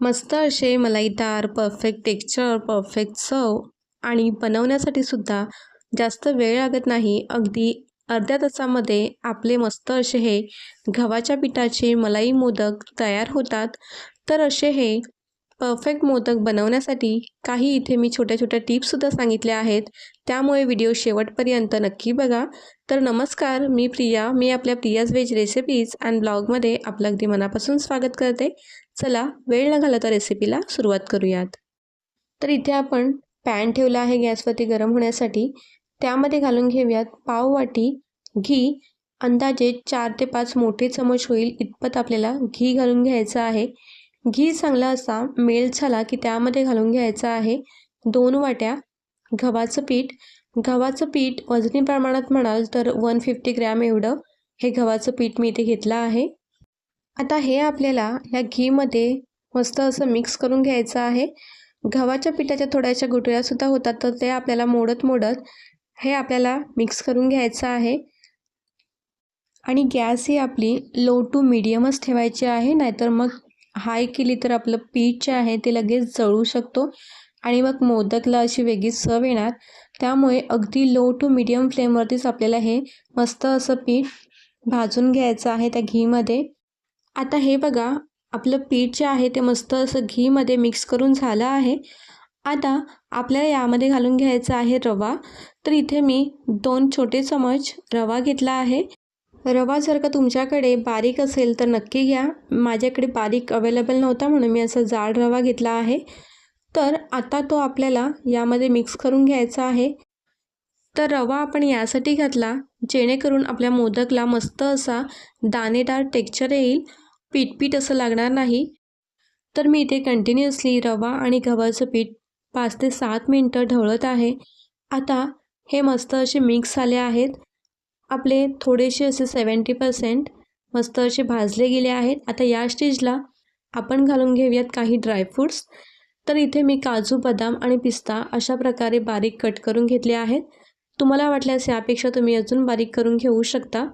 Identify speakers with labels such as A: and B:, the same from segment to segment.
A: मस्त असे मलाईदार परफेक्ट टेक्स्चर परफेक्ट चव. आणि बनवण्यासाठी सुद्धा जास्त वेळ लागत नाही. अगदी अर्ध्या तासामध्ये आपले मस्त असे हे गव्हाच्या पिठाचे मलाई मोदक तयार होतात. तर असे हे परफेक्ट मोदक बनवण्यासाठी काही इथे मी छोट्या छोट्या टिप्ससुद्धा सांगितल्या आहेत. त्यामुळे व्हिडिओ शेवटपर्यंत नक्की बघा. तर नमस्कार मी प्रिया. मी आपल्या प्रियाज वेज रेसिपीज अँड ब्लॉगमध्ये आपलं अगदी मनापासून स्वागत करते. चला वेळ न घालता रेसिपीला सुरुवात करूयात. तर इथे आपण पॅन ठेवला आहे गॅसवरती गरम होण्यासाठी. त्यामध्ये घालून घेऊयात पाव वाटी घी. अंदाजे चार ते पाच मोठे चमच होईल इतपत आपल्याला घी घालून घ्यायचं आहे. घी चांगला असा मेल्ट झाला की त्यामध्ये घालून घ्यायचं आहे दोन वाट्या गव्हाचं पीठ. गव्हाचं पीठ वजनी प्रमाणात म्हणाल तर वन फिफ्टी ग्रॅम एवढं. हे गव्हाचं पीठ मी इथे घेतलं आहे. आता हे आपल्याला या घीमध्ये मस्त असं मिक्स करून घ्यायचं आहे. गव्हाच्या पिठाच्या थोड्याशा गुटळ्यासुद्धा होतात तर ते आपल्याला मोडत मोडत हे आपल्याला मिक्स करून घ्यायचं आहे. आणि गॅस ही आपली लो टू मिडियमच ठेवायची आहे नाहीतर मग हाय केली तर आपलं पीठ जे आहे ते लगेच जळू शकतो आणि मग मोदकला अशी वेगळीच चव येणार. त्यामुळे अगदी लो टू मिडियम फ्लेमवरतीच आपल्याला हे मस्त असं पीठ भाजून घ्यायचं आहे त्या घीमध्ये. आता हे बघा आपलं पीठ जे आहे ते मस्त असं घीमध्ये मिक्स करून झालं आहे. आता आपल्याला यामध्ये घालून घ्यायचा आहे रवा. तर इथे मी दोन छोटे चमच रवा घेतला आहे. रवा जर का तुमच्याकडे बारीक असेल तर नक्की घ्या. माझ्याकडे बारीक अवेलेबल नव्हता म्हणून मी असा जाड रवा घेतला आहे. तर आता तो आपल्याला यामध्ये मिक्स करून घ्यायचा आहे. तर रवा आपण यासाठी घातला जेणेकरून आपल्या मोदकला मस्त असा दाणेदार टेक्चर येईल. पीठपीठ असं लागणार नाही. तर मी इथे कंटिन्युअसली रवा आणि गव्हाचं पीठ पाच ते सात मिनटं ढवळत आहे. आता हे मस्त असे मिक्स झाले आहेत. आपले थोडेसे असे सेवन्टी पर्सेंट मस्त असे भाजले गेले आहेत. आता या स्टेजला आपण घालून घेऊयात काही ड्रायफ्रूट्स तर इथे मी काजू बदाम आणि पिस्ता अशा प्रकारे बारीक कट करून घेतले आहेत. तुम्हाला वाटल्यास यापेक्षा तुम्ही अजून बारीक करून घेऊ शकता.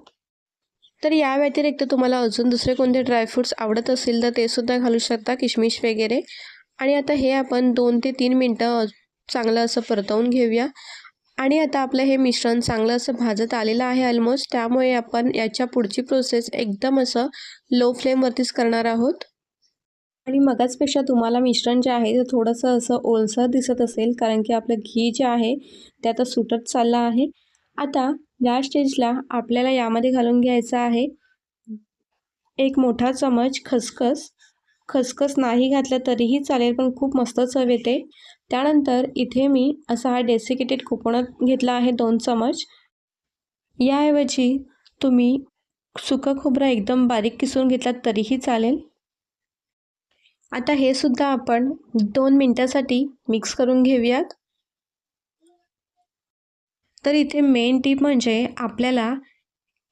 A: तर या व्यतिरिक्त तुम्हाला अजून दुसरे कोणते ड्रायफ्रूट्स आवडत असतील तर ते सुद्धा घालू शकता किशमिश वगैरे. आणि आता हे आपण दोन ते तीन मिनटं चांगलं असं परतवून घेऊया. आणि आता आपलं हे मिश्रण चांगलं असं भाजत आलेलं आहे ऑलमोस्ट त्यामुळे आपण याच्या पुढची प्रोसेस एकदम असं लो फ्लेमवरतीच करणार आहोत. आणि मगाचपेक्षा तुम्हाला मिश्रण जे आहे ते थोडंसं असं ओलसर दिसत असेल कारण की आपलं घी जे आहे ते आता सुटत चाललं आहे. आता या स्टेजला आपल्याला यामध्ये घालून घ्यायचं आहे. एक मोठा चमच खसखस. खसखस नाही घातलं तरीही चालेल पण खूप मस्त चव येते. त्यानंतर इथे मी असा हा डेसिकेटेड कोकोनट घेतला आहे दोन चमच. याऐवजी तुम्ही सुकं खोबरं एकदम बारीक किसून घेतलात तरीही चालेल. आता हे सुद्धा आपण दोन मिनटासाठी मिक्स करून घेऊयात. तर इथे मेन टीप म्हणजे आपल्याला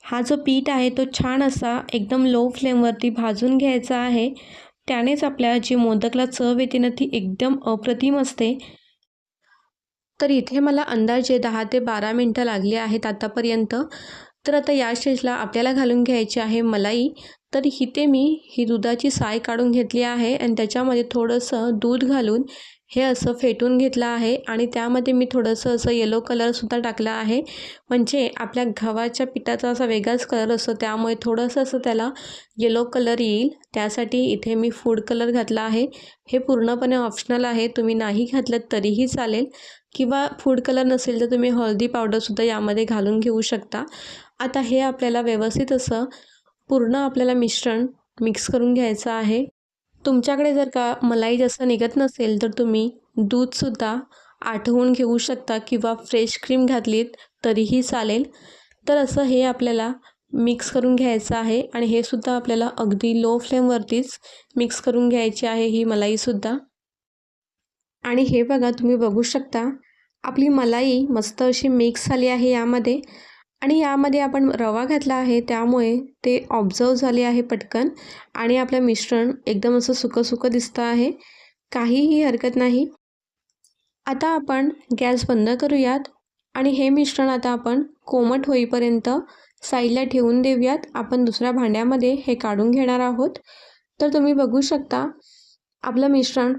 A: हा जो पीठ आहे तो छान असा एकदम लो फ्लेमवरती भाजून घ्यायचा आहे. त्यानेच आपल्या जी मोदकला चव येते ना ती एकदम अप्रतिम असते. तर इथे मला अंदाजे दहा ते बारा मिनटं लागली आहेत आतापर्यंत. तर आता या स्टेजला आपल्याला घालून घ्यायची आहे मलाई. तर इथे मी ही दुधाची साय काढून घेतली आहे आणि त्याच्यामध्ये थोडंसं दूध घालून हे असं फेटून घेतलं आहे आणि त्यामध्ये मी थोडंसं असं येलो कलरसुद्धा टाकलं आहे. म्हणजे आपल्या गव्हाच्या पिठाचा असा वेगळाच कलर असतो. त्यामुळे थोडंसं असं त्याला येलो कलर येईल. त्यासाठी इथे मी फूड कलर घातला आहे. हे पूर्णपणे ऑप्शनल आहे. तुम्ही नाही घातलं तरीही चालेल. किंवा फूड कलर नसेल तर तुम्ही हळदी पावडरसुद्धा यामध्ये घालून घेऊ शकता. आता हे आपल्याला व्यवस्थित असं पूर्ण आपल्याला मिश्रण मिक्स करून घ्यायचं आहे. तुमच्याकडे जर का मलाई जास्त निघत नसेल तर तुम्ही दूधसुद्धा आठवून घेऊ शकता किंवा फ्रेश क्रीम घातलीत तरीही चालेल. तर असं हे आपल्याला मिक्स करून घ्यायचं आहे आणि हे सुद्धा आपल्याला अगदी लो फ्लेमवरतीच मिक्स करून घ्यायची आहे ही मलाईसुद्धा आणि हे बघा तुम्ही बघू शकता आपली मलाई मस्त अशी मिक्स झाली आहे यामध्ये. आणि यामध्ये आपण रवा घातला आहे त्यामुळे ते ऑब्झर्व झाले आहे पटकन. आणि आपलं मिश्रण एकदम असं सुकंसुकं दिसतं आहे. काहीही हरकत नाही. आता आपण गॅस बंद करूयात. आणि हे मिश्रण आता आपण कोमट होईपर्यंत साईडला ठेवून देऊयात. आपण दुसऱ्या भांड्यामध्ये हे काढून घेणार आहोत. तर तुम्ही बघू शकता आपलं मिश्रण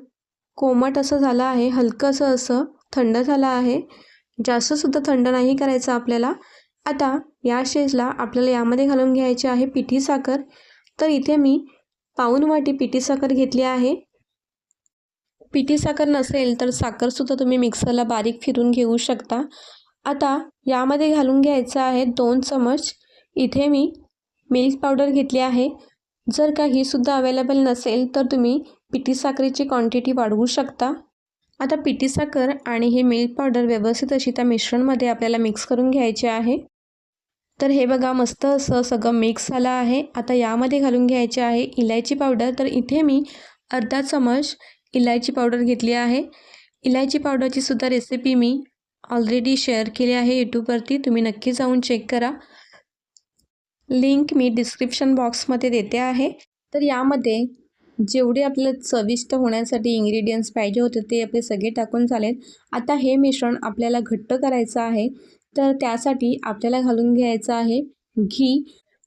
A: कोमट असं झालं आहे हलकंसं असं थंड झालं आहे. जास्तसुद्धा थंड नाही करायचं आपल्याला. आता या शेजला आपल्याला यामध्ये घालून घ्यायची आहे पिठी साखर. तर इथे मी पाऊण वाटी पिठी साखर घेतली आहे. पिठी साखर नसेल तर साखरसुद्धा तुम्ही मिक्सरला बारीक फिरून घेऊ शकता. आता यामध्ये घालून घ्यायचं आहे दोन चमच. इथे मी मिल्क पावडर घेतली आहे. जर का ही सुद्धा अवेलेबल नसेल तर तुम्ही पिठी साखरेची क्वांटिटी वाढवू शकता. आता पिठी साखर आणि हे मिल्क पावडर व्यवस्थित अशी त्या मिश्रणमध्ये आपल्याला मिक्स करून घ्यायचे आहे. तर हे बघा मस्त असं सगळं मिक्स झालं आहे. आता यामध्ये घालून घ्यायचे आहे इलायची पावडर तर इथे मी अर्धा चमच इलायची पावडर घेतली आहे. इलायची पावडरची सुद्धा रेसिपी मी ऑलरेडी शेअर केली आहे यूट्यूबवरती तुम्ही नक्की जाऊन चेक करा. लिंक मी डिस्क्रिप्शन बॉक्समध्ये देते आहे. तर यामध्ये जेवढे आपलं चविष्ट होण्यासाठी इंग्रेडियंट्स पाहिजे होते ते आपले सगळे टाकून चालेल आता हे मिश्रण आपल्याला घट्ट करायचं आहे. तर त्यासाठी आपल्याला घालून घ्यायचं आहे घी.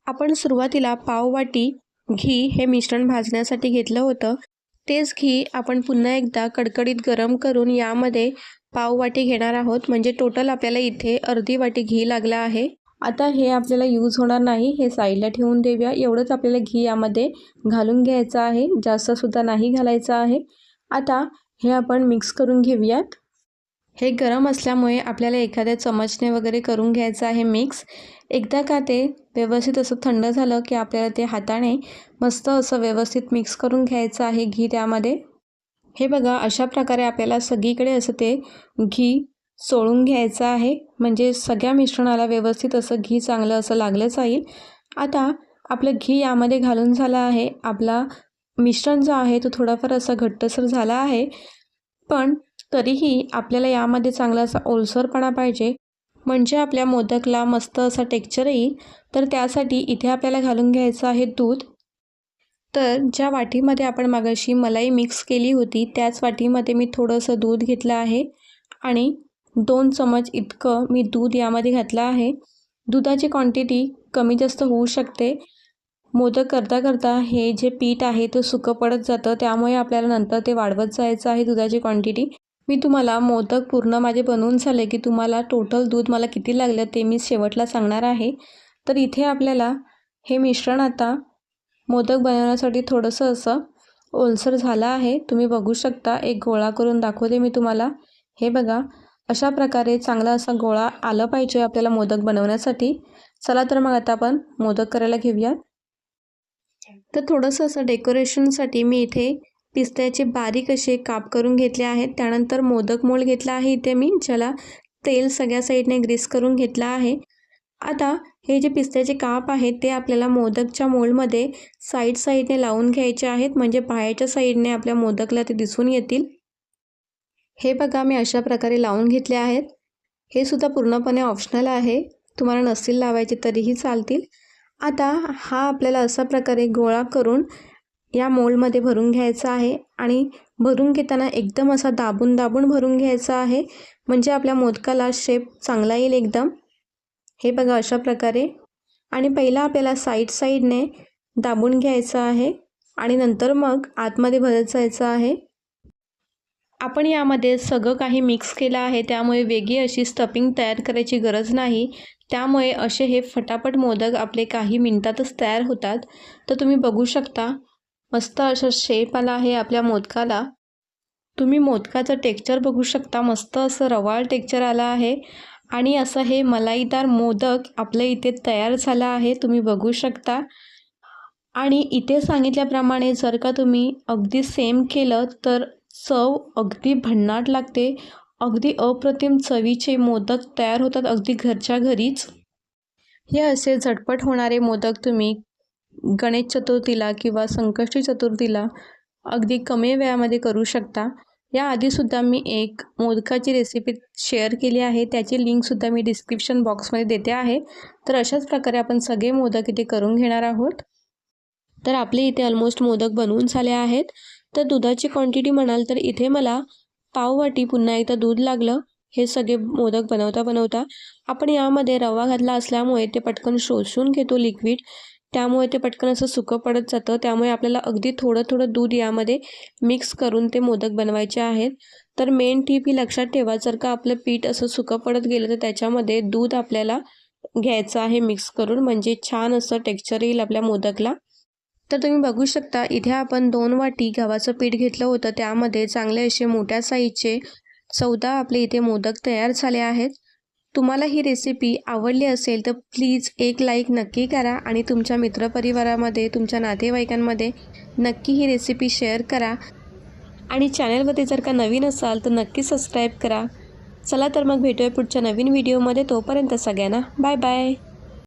A: आपण सुरुवातीला पाववाटी घी हे मिश्रण भाजण्यासाठी घेतलं होतं. तेच घी आपण पुन्हा एकदा कडकडीत गरम करून यामध्ये पाववाटी घेणार आहोत. म्हणजे टोटल आपल्याला इथे अर्धी वाटी घी लागला आहे. आता हे आपल्याला यूज होणार नाही. हे साईडला ठेवून देऊया. एवढंच आपल्याला घी यामध्ये घालून घ्यायचं आहे. जास्तसुद्धा नाही घालायचं आहे. आता हे आपण मिक्स करून घेऊयात. हे गरम असल्यामुळे आपल्याला एखाद्या चमचने वगैरे करून घ्यायचं आहे मिक्स एकदा का ते व्यवस्थित असं थंड झालं की आपल्याला ते हाताने मस्त असं व्यवस्थित मिक्स करून घ्यायचं आहे घी त्यामध्ये. हे बघा अशा प्रकारे आपल्याला सगळीकडे असं ते घी सोळून घ्यायचं आहे. म्हणजे सगळ्या मिश्रणाला व्यवस्थित असं घी चांगलं असं लागलं जाईल आता आपलं घी यामध्ये घालून झालं आहे. आपला मिश्रण जो आहे तो थोडाफार असा घट्टसर झाला आहे. पण तरीही आपल्याला यामध्ये चांगला असा ओलसरपणा पाहिजे. म्हणजे आपल्या मोदकला मस्त असा टेक्चर येईल. तर त्यासाठी इथे आपल्याला घालून घ्यायचं आहे दूध. तर ज्या वाटीमध्ये आपण मागाशी मलाई मिक्स केली होती त्याच वाटीमध्ये मी थोडंसं दूध घेतलं आहे. आणि दोन चमच इतकं मी दूध यामध्ये घातलं आहे. दुधाची क्वांटिटी कमी जास्त होऊ शकते. मोदक करता करता हे जे पीठ आहे ते सुकं पडत जातं. त्यामुळे आपल्याला नंतर ते वाढवत जायचं आहे दुधाची क्वांटिटी मी तुम्हाला मोदक पूर्ण माझे बनवून झाले की तुम्हाला टोटल दूध मला किती लागलं ते मी शेवटला सांगणार आहे. तर इथे आपल्याला हे मिश्रण आता मोदक बनवण्यासाठी थोडंसं असं ओलसर झालं आहे. तुम्ही बघू शकता एक गोळा करून दाखवते मी तुम्हाला. हे बघा अशा प्रकारे चांगला असा गोळा आलं पाहिजे आपल्याला मोदक बनवण्यासाठी. चला तर मग आता आपण मोदक करायला घेऊयात. तर थोडंसं असं डेकोरेशनसाठी मी इथे पिस्त्याचे बारीक असे काप करून घेतले आहेत. त्यानंतर मोदक मोल घेतला आहे. इथे मी ज्याला तेल सगळ्या साईडने ग्रीस करून घेतला आहे. आता हे जे पिस्त्याचे काप आहेत ते आपल्याला मोदकच्या मोलमध्ये साईड साईडने लावून घ्यायचे आहेत. म्हणजे बाहेरच्या साईडने आपल्या मोदकला ते दिसून येतील. हे बघा मी अशा प्रकारे लावून घेतले आहेत. हे सुद्धा पूर्णपणे ऑप्शनल आहे. तुम्हाला नसतील लावायचे तरीही चालतील. आता हा आपल्याला असा प्रकारे गोळा करून या मोलमध्ये भरून घ्यायचा आहे आणि भरून घेताना एकदम असा दाबून दाबून भरून घ्यायचा आहे. म्हणजे आपल्या मोदकाला शेप चांगला येईल एकदम. हे बघा अशा प्रकारे. आणि पहिला आपल्याला साईड साईडने दाबून घ्यायचं आहे. आणि नंतर मग आतमध्ये भरत जायचं आहे. आपण यामध्ये सगळं काही मिक्स केलं आहे. त्यामुळे वेगळी अशी स्टफिंग तयार करायची गरज नाही. त्यामुळे असे हे फटाफट मोदक आपले काही मिनटातच तयार होतात. तर तुम्ही बघू शकता. मस्त असा शेप आला आहे आपल्या मोदकाला. तुम्ही मोदकाचं टेक्चर बघू शकता मस्त असं रवाळ टेक्चर आला आहे. आणि असं हे मलाईदार मोदक आपल्या इथे तयार झालं आहे तुम्ही बघू शकता. आणि इथे सांगितल्याप्रमाणे जर का तुम्ही अगदी सेम केलं तर चव अगदी भन्नाट लागते. अगदी अप्रतिम चवीचे मोदक तयार होतात अगदी घरच्या घरीच. हे असे झटपट होणारे मोदक तुम्ही गणेश चतुर्थीला किंवा संकष्टी चतुर्थीला अगदी कमी वेळामध्ये करू शकता. याआधीसुद्धा मी एक मोदकाची रेसिपी शेअर केली आहे. त्याची लिंकसुद्धा मी डिस्क्रिप्शन बॉक्समध्ये देते आहे. तर अशाच प्रकारे आपण सगळे मोदक इथे करून घेणार आहोत. तर आपले इथे ऑलमोस्ट मोदक बनवून झाले आहेत. तर दुधाची क्वांटिटी म्हणाल तर इथे मला पाववाटी पुन्हा एकदा दूध लागलं. हे सगळे मोदक बनवता बनवता आपण यामध्ये रवा घातला असल्यामुळे ते पटकन शोषून घेतो लिक्विड त्यामुळे ते पटकन असं सुकं पडत जातं. त्यामुळे आपल्याला अगदी थोडं थोडं दूध यामध्ये मिक्स करून ते मोदक बनवायचे आहेत. तर मेन टीप ही लक्षात ठेवा जर का आपलं पीठ असं सुकं पडत गेलं तर त्याच्यामध्ये दूध आपल्याला घ्यायचं आहे मिक्स करून. म्हणजे छान असं टेक्स्चर येईल आपल्या मोदकला. तर तुम्ही बघू शकता इथे आपण दोन वाटी गव्हाचं पीठ घेतलं होतं. त्यामध्ये चांगले असे मोठ्या साईजचे चौदा आपले इथे मोदक तयार झाले आहेत. तुम्हाला ही रेसिपी आवडली असेल तर प्लीज एक लाईक नक्की करा आणि तुमच्या मित्रपरिवारामध्ये तुमच्या नातेवाईकांमध्ये नक्की ही रेसिपी शेअर करा. आणि चॅनलमध्ये जर का नवीन असाल तर नक्की सबस्क्राईब करा. चला तर मग भेटूया पुढच्या नवीन व्हिडिओमध्ये तोपर्यंत सगळ्यांना बाय बाय